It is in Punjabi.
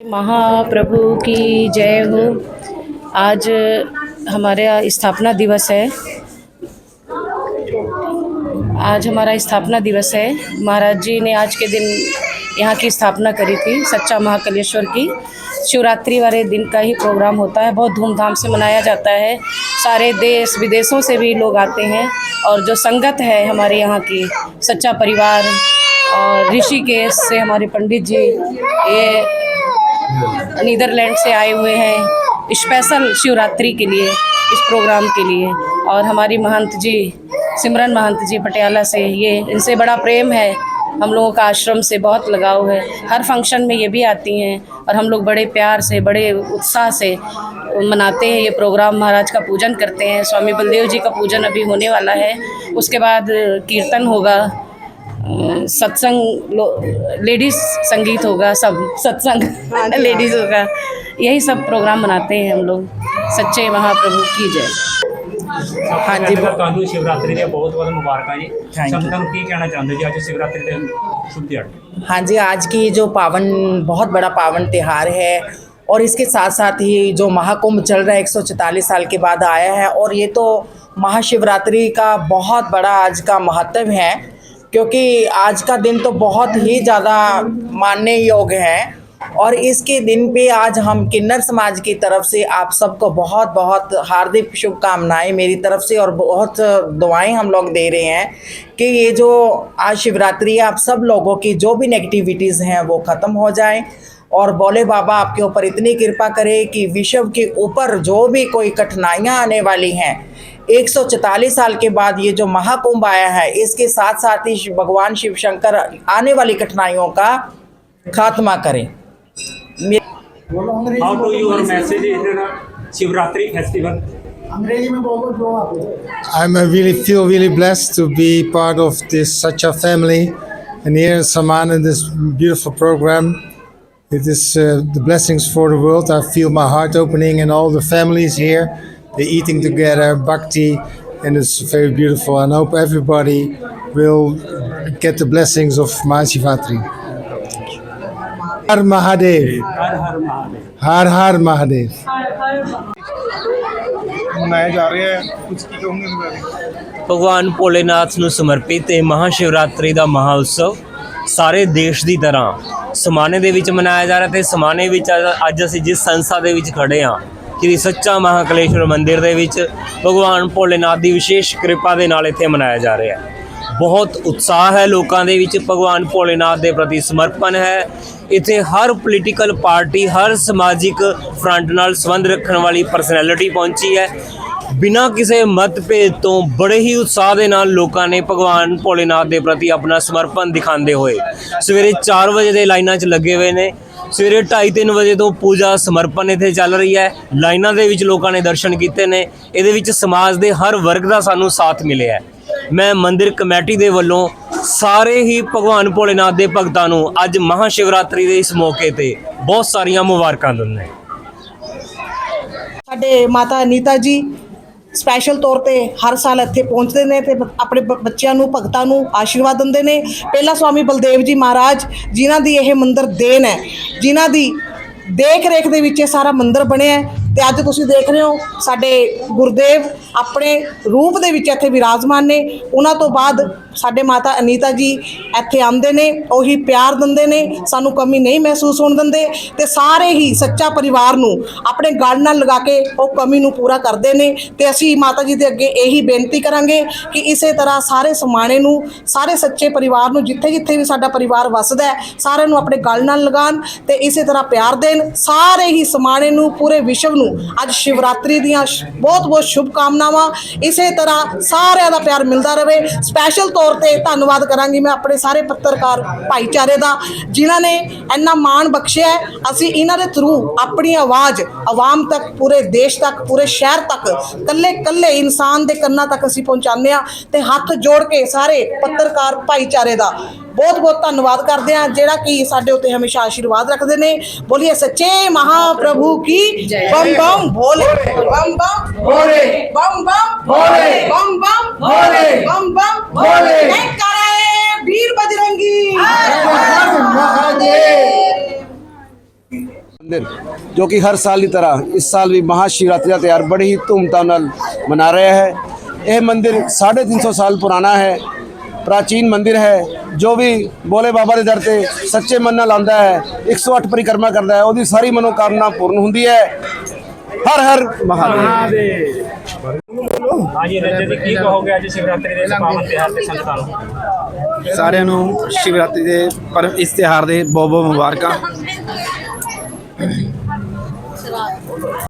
महाप्रभु की जय हो। आज हमारा स्थापना दिवस है। आज हमारा स्थापना दिवस है। महाराज जी ने आज के दिन यहाँ की स्थापना करी थी, सच्चा महाकलेश्वर की। शिवरात्रि वाले दिन का ही प्रोग्राम होता है। बहुत धूमधाम से मनाया जाता है। सारे देश विदेशों से भी लोग आते हैं और जो संगत है हमारे यहाँ की, सच्चा परिवार और ऋषिकेश से हमारे पंडित जी, ये नीदरलैंड से आए हुए हैं स्पेशल शिवरात्रि के लिए, इस प्रोग्राम के लिए। और हमारी महंत जी, सिमरन महंत जी पटियाला से ये, इनसे बड़ा प्रेम है। हम लोगों का आश्रम से बहुत लगाव है। हर फ़ंक्शन में ये भी आती हैं और हम लोग बड़े प्यार से, बड़े उत्साह से मनाते हैं ये प्रोग्राम। महाराज का पूजन करते हैं। स्वामी बलदेव जी का पूजन अभी होने वाला है। उसके बाद कीर्तन होगा। सत्संग लो- लेडीज संगीत होगा सब सत्संग लेडीज होगा यही सब प्रोग्राम मनाते हैं हम लोग सच्चे महाप्रभु की जय ਹਾਂਜੀ ਤੁਹਾਨੂੰ ਸ਼ਿਵਰਾਤਰੀ ਦੀਆਂ ਬਹੁਤ ਬਹੁਤ ਮੁਬਾਰਕਾਂ ਜੀ Thank you. ਸੰਗਤਾਂ ਨੂੰ ਕੀ ਕਹਿਣਾ ਚਾਹੁੰਦੇ ਜੀ ਅੱਜ ਸ਼ਿਵਰਾਤਰੀ ਦੇ ਸ਼ੁਭ ਦਿਹਾੜੇ हाँ जी आज की जो पावन बहुत बड़ा पावन त्यौहार है और इसके साथ साथ ही जो महाकुंभ चल रहा है 144 साल के बाद आया है और ये तो महाशिवरात्रि का बहुत बड़ा आज का महत्व है क्योंकि आज का दिन तो बहुत ही ज़्यादा मानने योग्य है और इसके दिन पे आज हम किन्नर समाज की तरफ़ से आप सबको बहुत बहुत हार्दिक शुभकामनाएँ मेरी तरफ़ से और बहुत दुआएँ हम लोग दे रहे हैं कि ये जो आज शिवरात्रि है, आप सब लोगों की जो भी नेगेटिविटीज़ हैं वो ख़त्म हो जाएँ और बोले बाबा आपके ऊपर इतनी कृपा करे कि विश्व के ऊपर जो भी कोई कठिनाइयाँ आने वाली हैं 144 साल के बाद ये जो महाकुंभ आया है इसके साथ साथ ही भगवान शिव शंकर आने वाली कठिनाइयों का खात्मा करें how do your message in Shivratri festival I'm really feel really blessed to be part of this such a family, and here in Saman in this beautiful program. It is uh, the blessings for the world. I feel my heart opening and all the families here. they're eating together, bhakti, and it's very beautiful. And I hope everybody will get the blessings of Mahashivatri. Har Mahadev. Har Har Mahadev. ਮਨਾਇਆ ਜਾ ਰਿਹਾ ਹੈ ਕੁਝ ਕੀ ਕਹੋਗੇ ਇਸ ਬਾਰੇ ਭਗਵਾਨ ਭੋਲੇਨਾਥ ਨੂੰ ਸਮਰਪਿਤ ਇਹ ਮਹਾਸ਼ਿਵਰਾਤਰੀ ਦਾ ਮਹਾ ਉਤਸਵ ਸਾਰੇ ਦੇਸ਼ ਦੀ ਤਰ੍ਹਾਂ ਸਮਾਨੇ ਦੇ ਵਿੱਚ ਮਨਾਇਆ ਜਾ ਰਿਹਾ ਤੇ ਸਮਾਨੇ ਵਿੱਚ ਅੱਜ ਅਸੀਂ ਜਿਸ ਸੰਸਥਾ ਦੇ ਵਿੱਚ ਖੜੇ ਹਾਂ ਕਿ ਸੱਚਾ ਮਹਾਕਲੇਸ਼ਵਰ ਮੰਦਿਰ ਦੇ ਵਿੱਚ ਭਗਵਾਨ ਭੋਲੇਨਾਥ ਦੀ ਵਿਸ਼ੇਸ਼ ਕਿਰਪਾ ਦੇ ਨਾਲ ਇੱਥੇ ਮਨਾਇਆ ਜਾ ਰਿਹਾ ਹੈ। ਬਹੁਤ ਉਤਸ਼ਾਹ ਹੈ ਲੋਕਾਂ ਦੇ ਵਿੱਚ, ਭਗਵਾਨ ਭੋਲੇਨਾਥ ਦੇ ਪ੍ਰਤੀ ਸਮਰਪਣ ਹੈ। ਇੱਥੇ ਹਰ ਪੋਲੀਟੀਕਲ ਪਾਰਟੀ ਹਰ ਸਮਾਜਿਕ ਫਰੰਟ ਨਾਲ ਸੰਬੰਧ ਰੱਖਣ ਵਾਲੀ ਪਰਸਨੈਲਿਟੀ ਪਹੁੰਚੀ ਹੈ। ਬਿਨਾਂ ਕਿਸੇ ਮਤਭੇਦ ਤੋਂ ਬੜੇ ਹੀ ਉਤਸ਼ਾਹ ਦੇ ਨਾਲ ਲੋਕਾਂ ਨੇ ਭਗਵਾਨ ਭੋਲੇਨਾਥ ਦੇ ਪ੍ਰਤੀ ਆਪਣਾ ਸਮਰਪਣ ਦਿਖਾਉਂਦੇ ਹੋਏ ਸਵੇਰੇ 4 ਵਜੇ ਦੇ ਲਾਈਨਾਂ 'ਚ ਲੱਗੇ ਹੋਏ ਨੇ। ਸਵੇਰੇ 2:30 ਵਜੇ ਤੋਂ ਪੂਜਾ ਸਮਰਪਣ ਇੱਥੇ ਚੱਲ ਰਹੀ ਹੈ। ਲਾਈਨਾਂ ਦੇ ਵਿੱਚ ਲੋਕਾਂ ਨੇ ਦਰਸ਼ਨ ਕੀਤੇ ਨੇ। ਇਹਦੇ ਵਿੱਚ ਸਮਾਜ ਦੇ ਹਰ ਵਰਗ ਦਾ ਸਾਨੂੰ ਸਾਥ ਮਿਲਿਆ ਹੈ। ਮੈਂ ਮੰਦਿਰ ਕਮੇਟੀ ਦੇ ਵੱਲੋਂ ਸਾਰੇ ਹੀ ਭਗਵਾਨ ਭੋਲੇਨਾਥ ਦੇ ਭਗਤਾਂ ਨੂੰ ਅੱਜ ਮਹਾਸ਼ਿਵਰਾਤਰੀ ਦੇ ਇਸ ਮੌਕੇ ਤੇ ਬਹੁਤ ਸਾਰੀਆਂ ਮੁਬਾਰਕਾਂ ਦਿੰਦਾ ਸਾਡੇ ਮਾਤਾ ਅਨੀਤਾ ਜੀ ਸਪੈਸ਼ਲ ਤੌਰ ਤੇ ਹਰ ਸਾਲ ਇੱਥੇ ਪਹੁੰਚਦੇ ਨੇ ਤੇ ਆਪਣੇ ਬ- ਬੱਚਿਆਂ ਨੂੰ, ਭਗਤਾਂ ਨੂੰ ਆਸ਼ੀਰਵਾਦ ਦਿੰਦੇ ਨੇ। ਪਹਿਲਾ ਸਵਾਮੀ ਬਲਦੇਵ ਜੀ ਮਹਾਰਾਜ ਜਿਨ੍ਹਾਂ ਦੀ ਇਹ ਮੰਦਿਰ ਦੇਣ ਹੈ, ਜਿਨ੍ਹਾਂ ਦੀ ਦੇਖ ਰੇਖ ਦੇ ਵਿੱਚ ਇਹ ਸਾਰਾ ਮੰਦਿਰ ਬਣਿਆ ਹੈ ਤੇ ਅੱਜ ਤੁਸੀਂ ਦੇਖ ਰਹੇ ਹੋ ਸਾਡੇ ਗੁਰਦੇਵ ਆਪਣੇ ਰੂਪ ਦੇ ਵਿੱਚ ਇੱਥੇ ਵਿਰਾਜਮਾਨ ਨੇ। ਉਹਨਾਂ ਤੋਂ ਬਾਅਦ ਸਾਡੇ ਮਾਤਾ ਅਨੀਤਾ ਜੀ ਇੱਥੇ ਆਉਂਦੇ ਨੇ, ਉਹੀ ਪਿਆਰ ਦਿੰਦੇ ਨੇ, ਸਾਨੂੰ ਕਮੀ ਨਹੀਂ ਮਹਿਸੂਸ ਹੋਣ ਦਿੰਦੇ ਤੇ ਸਾਰੇ ਹੀ ਸੱਚਾ ਪਰਿਵਾਰ ਨੂੰ ਆਪਣੇ ਗਲ ਨਾਲ ਲਗਾ ਕੇ ਉਹ ਕਮੀ ਨੂੰ ਪੂਰਾ ਕਰਦੇ ਨੇ ਤੇ ਅਸੀਂ ਮਾਤਾ ਜੀ ਦੇ ਅੱਗੇ ਇਹੀ ਬੇਨਤੀ ਕਰਾਂਗੇ ਕਿ ਇਸੇ ਤਰ੍ਹਾਂ ਸਾਰੇ ਸਮਾਣੇ ਨੂੰ, ਸਾਰੇ ਸੱਚੇ ਪਰਿਵਾਰ ਨੂੰ ਜਿੱਥੇ ਜਿੱਥੇ ਵੀ ਸਾਡਾ ਪਰਿਵਾਰ ਵਸਦਾ ਹੈ, ਸਾਰਿਆਂ ਨੂੰ ਆਪਣੇ ਗਲ ਨਾਲ ਲਗਾਉਣ ਤੇ ਇਸੇ ਤਰ੍ਹਾਂ ਪਿਆਰ ਦੇਣ, ਸਾਰੇ ਹੀ ਸਮਾਣੇ ਨੂੰ, ਪੂਰੇ ਵਿਸ਼ਵ ਨੂੰ ਅੱਜ ਸ਼ਿਵਰਾਤਰੀ ਦੀਆਂ ਬਹੁਤ ਬਹੁਤ ਸ਼ੁਭ ਕਾਮਨਾਵਾਂ ਇਸੇ ਤਰ੍ਹਾਂ ਸਾਰਿਆਂ ਦਾ ਪਿਆਰ ਮਿਲਦਾ ਰਹੇ। ਸਪੈਸ਼ਲ ਤੌਰ ਤੇ ਧੰਨਵਾਦ ਕਰਾਂਗੀ ਮੈਂ ਆਪਣੇ ਸਾਰੇ ਪੱਤਰਕਾਰ ਭਾਈਚਾਰੇ ਦਾ ਜਿਨ੍ਹਾਂ ਨੇ ਇੰਨਾ ਮਾਣ ਬਖਸ਼ਿਆ। ਅਸੀਂ ਇਹਨਾਂ ਦੇ ਥਰੂ ਆਪਣੀ ਆਵਾਜ਼ ਆਵਾਮ ਤੱਕ ਪੂਰੇ ਦੇਸ਼ ਤੱਕ ਪੂਰੇ ਸ਼ਹਿਰ ਤੱਕ ਕੱਲੇ ਕੱਲੇ ਇਨਸਾਨ ਦੇ ਕੰਨਾਂ ਤੱਕ ਅਸੀਂ ਪਹੁੰਚਾਉਂਦੇ ਹਾਂ ਤੇ ਹੱਥ ਜੋੜ ਕੇ ਸਾਰੇ ਪੱਤਰਕਾਰ ਭਾਈਚਾਰੇ ਦਾ ਬਹੁਤ ਬਹੁਤ ਧੰਨਵਾਦ ਕਰਦੇ ਹਾਂ ਜਿਹੜਾ ਕਿ ਸਾਡੇ ਉੱਤੇ ਹਮੇਸ਼ਾ ਆਸ਼ੀਰਵਾਦ ਰੱਖਦੇ ਨੇ। ਬੋਲੀਏ ਸੱਚੇ ਮਹਾਪ੍ਰਭੂ ਕੀ? ਬੰਮ ਬੰਮ ਭੋਲੇ ਬੰਮ ਬੰਮ ਭੋਲੇ ਬੰਮ ਬੰਮ ਭੋਲੇ ਬੰਮ ਬੰਮ ਭੋਲੇ ਬੰਮ ਬੰਮ ਭੋਲੇ ਨਹੀਂ ਕਰੇ ਵੀਰ ਬਜਰੰਗੀ महादेव ਮੰਦਿਰ ਜੋ ਕਿ ਹਰ ਸਾਲ ਦੀ ਤਰ੍ਹਾਂ ਇਸ ਸਾਲ ਵੀ ਮਹਾ ਸ਼ਿਵਰਾਤਰੀ ਦਾ ਤਿਉਹਾਰ ਬੜੀ ਹੀ ਧੂਮਧਾਮ ਨਾਲ ਮਨਾ ਰਿਹਾ ਹੈ ਇਹ ਮੰਦਿਰ 350 ਸਾਲ ਪੁਰਾਣਾ ਹੈ ਪ੍ਰਾਚੀਨ ਮੰਦਿਰ ਹੈ ਜੋ ਵੀ ਬੋਲੇ ਬਾਬਾ ਦੇ ਦਰ ਤੇ ਸੱਚੇ ਮਨ ਨਾਲ ਆਉਂਦਾ ਹੈ 108 ਪਰਿਕਰਮਾ ਕਰਦਾ ਹੈ ਉਹਦੀ ਸਾਰੀ ਮਨੋਕਾਮਨਾ ਪੂਰਨ ਹੁੰਦੀ ਹੈ ਹਰ ਹਰ ਮਹਾਦੇਵ। ਹਾਂਜੀ ਰਜਤ ਜੀ ਕੀ ਕਹੋਗੇ ਅੱਜ ਸ਼ਿਵਰਾਤਰੀ ਦੇ ਪਾਵਨ ਤਿਉਹਾਰ ਤੇ ਸੰਗਤਾਂ ਨੂੰ? ਸਾਰਿਆਂ ਨੂੰ ਸ਼ਿਵਰਾਤਰੀ ਦੇ ਪਰ ਇਸ ਤਿਉਹਾਰ ਦੇ ਬਹੁਤ ਬਹੁਤ ਮੁਬਾਰਕਾਂ।